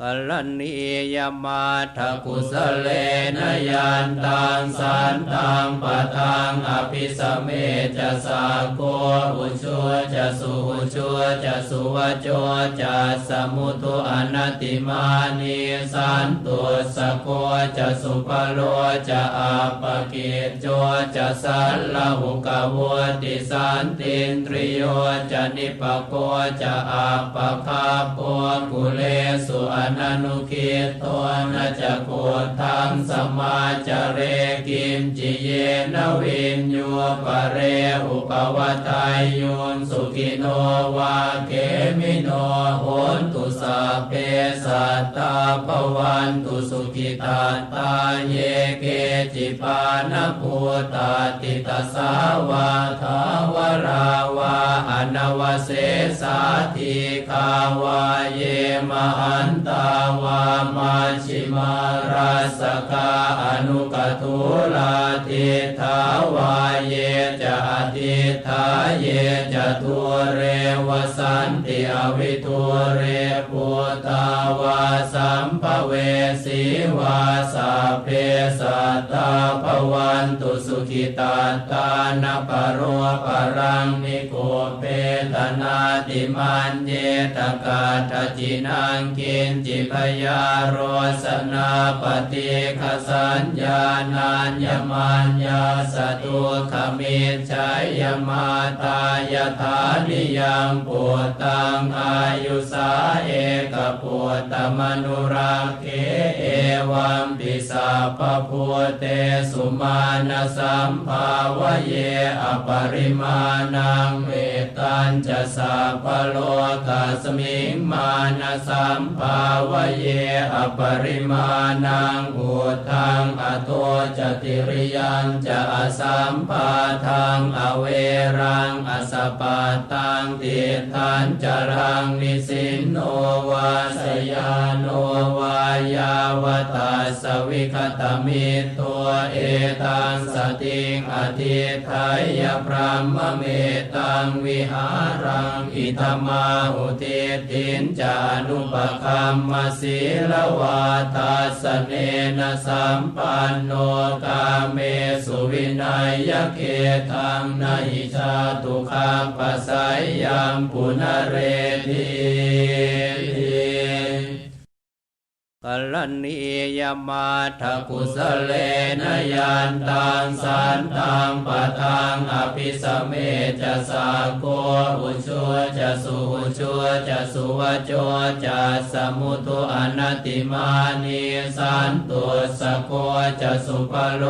กัลนียมาทกุสเลนยันตังสันตังปะทังอภิสเมจะสาโกอุชัวจะสุอุชัวจะสุวโจจะสมุตุอนัติมานีสันตุสโกจะสุปโลจะอาปกิจโจจะสัลลหุกวติสันตินตริโยจะนิปโกจะอาปคาโปกุเลสุอนนุคิตตัวนาจะโกทังสมมาจเรกิมจิเยนวินยูปะเรอุปวัตายยุนสุขิโนวาเกมิโนโหนตุสัพเพสัตตาปวันตุสุขิตาตาเยเกจิปานภูตาติตาสาวาทาวราวาอนวเสสาธิคาวาเยมหันตาวามาชิมาราสกาอนุกตุลาทิทาวาเยจะอธิทาเยจะทุเรวสันติอวิทุเร ตาวาสัมภเวสีวาสาเพสัตตาภวันตุสุขิตาตานปโรปรังนิโกเปตนาติมันเยตกาทจินังกินจิพยาโรสนาปฏิคสัญญานัญญมัญญาสตุขมิจฉยยมาตายถานิยังปุตตังอายุสาเอกปุตมนุรักเขเอวัมปิสาปพุเตสุมาณสัมภาวเยอปริมาณังเวตัญจะสัพโลกัสมิงมาณสัมภาวเยอปริมาณังอุทังอโตจติริยังจะอสัมปาทังอเวรังอสปาตังติทันจรังนิสินโนวาสยานโนวายาวตาสวิคตมิตัวเอตังสติงอธิไทยพรหมเมตังวิหารังอิธมาอุทิตินจานุปคัมมศีลวาทาสเนนะสัมปันโนกาเมสุวินัยยเกตังนหิชาตุคาปัสสยยังปุณเรที กัลนียมาทกุสเลนยันตังสันตังปะทังอภิสเมจะสาโกอุชัวจะสุอุชัวจะสุวโจจะสมุตุอนัตติมานีสันตุสโกจะสุปโล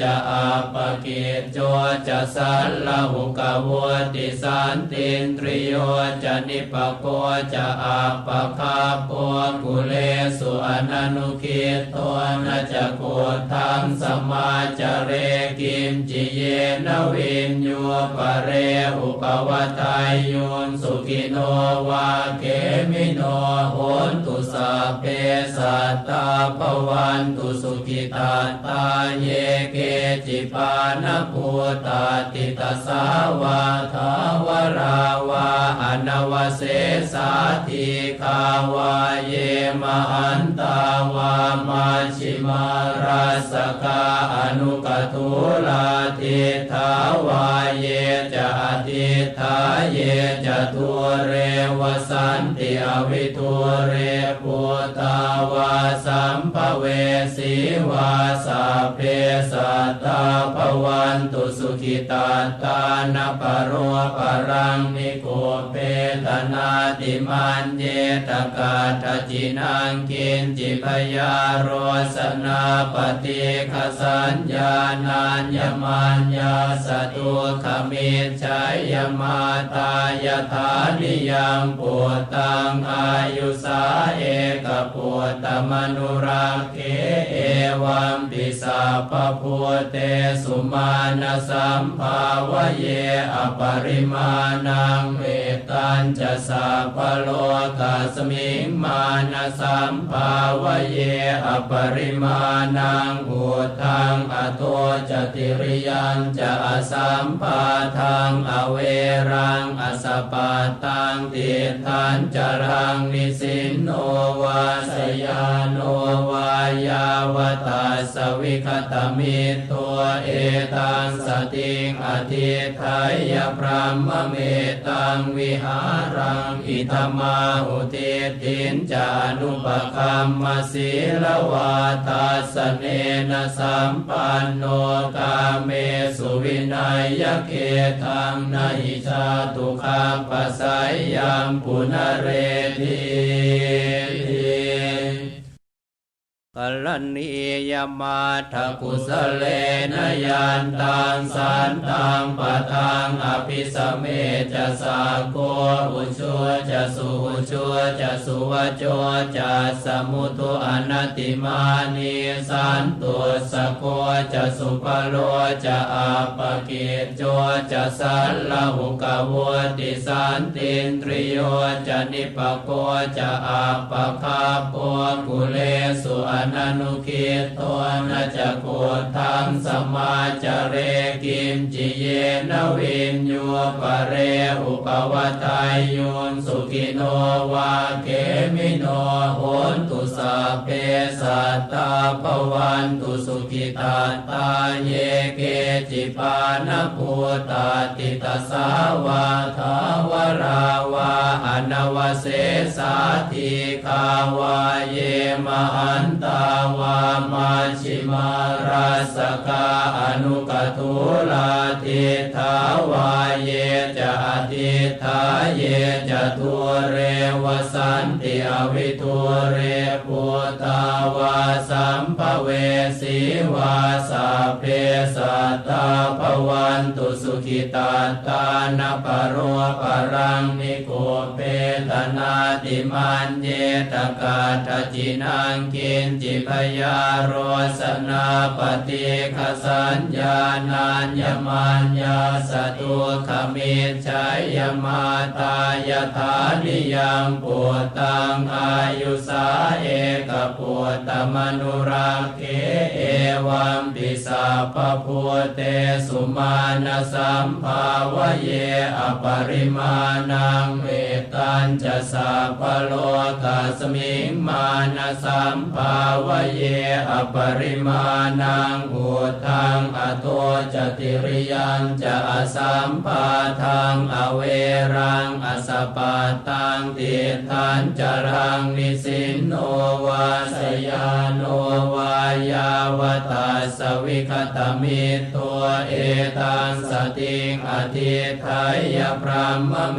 จะอาปกิจโจจะสัลลหุกวติสันตินตริโยจะนิปโกจะอาปคาโปกุเลสุอนันุคิตตัวนาจะโกทังสมมาจเรกิมจิเยนวินยูปะเรอุปวัตายยุนสุขิโนวาเกมิโนโหนตุสัพเพสัตตาภวันตุสุขิตาตาเยเกจิปานภูตาติตาสาวาทาวราวา อนวเสสาธิคาวาเยมหันตาวามาชิมาราสกาอนุกทุลาทิทาวาเยจะอธิทาเยจะทุเรวสันติอวิทุเร สีวาสาเพสัตตาภวันตุสุขิตาตานปโรปรังนิโกเปตนาติมันเยตกาทจินังกินจิพยาโรสนาปฏิคสัญญานัญญมัญญาสตุขมิจฉยมาตายถานิยังปุตตังอายุสาเอกปุตตมนุรักเขเอวัมปิสัพพพุเตสุมาณสัมภาวะเยอปริมาณังเวตัญจะสัพโลกัสมิงมาณสัมภาวะเยอปริมาณังอุทังอโตจติริยันจะอสัมปาทังอเวรังอสปาตังติทันจรังนิสินโนวาสยานโนวายาวตาสวิคตมิตัวเอตังสติงอธิไทยพระมเมตังวิหารังอิธมาหุติตินจานุปคัมมศีลวาตาสเนนะสัมปันโนกาเมสุวินัยยเกทังนหิชาตุขาปสสยยามปุณเรที กัลนียมาทกุสเลนยันตังสันตังปะทังอภิสเมจะสาโกอุชัวจะสุอุชัวจะสุวจโจจะสมุตุอนติมานีสันตุสโกจะสุปโลจะอาปกิจโจจะสัลลหุกวติสันตินตริโยจะนิปโกจะอาปคาโปกุเนันุคิตตัวนจะโกทังสมาจเรกิมจิ นวินโยปะเรอุปวัตายโยนสุขิโนวาเกมิโนโหนตุสัพเพสัตตาภวันตุสุขิตาตาเยเกจิปานภูตาติตาสาวาทาวราวาอนวเสสาธิคาวาเยมหันตาวามาชิมาราสกาอนุกตุลาทิทาวาเยจะอธิทาเยจะทุเรวสันติอวิทุเรปุตาวาสั มภเวสีวาสาเพสัตตาภวันตุสุขิตาตานปโรปรังนิโกเปตนาติมันเยตกาทจินังกินจิพยาโรสนาปฏิคสัญญานัญญมัญญาสตุขมิชัยยมาตายธานิยังปุตตังอายุสาเอกปุตตมนุรกเขเอวัมปิสัพพุเตสุมาณสัมภาวะเยอปริมาณังเวตัญจะสัพพโลกัสมิงมาณสัมภาวะเยอปริมาณังอุทังอโตจติริยันจะอสัมปาทังอเวรังอสปาตังติทันจรังนิสินโนวาสยานโนวายาวตาสวิคตมิตัวเอตังสติงอธิไทยพระมเม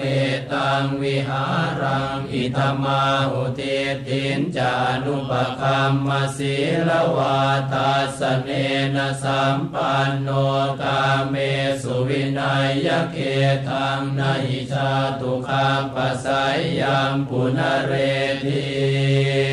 ตังวิหารังอิธมาอุติตินจานุปคัมมศีลวาตาสเนนะสัมปันโนกาเมสุวินัยยเกทังนหิชาตุขาปัสสยามปุณเรที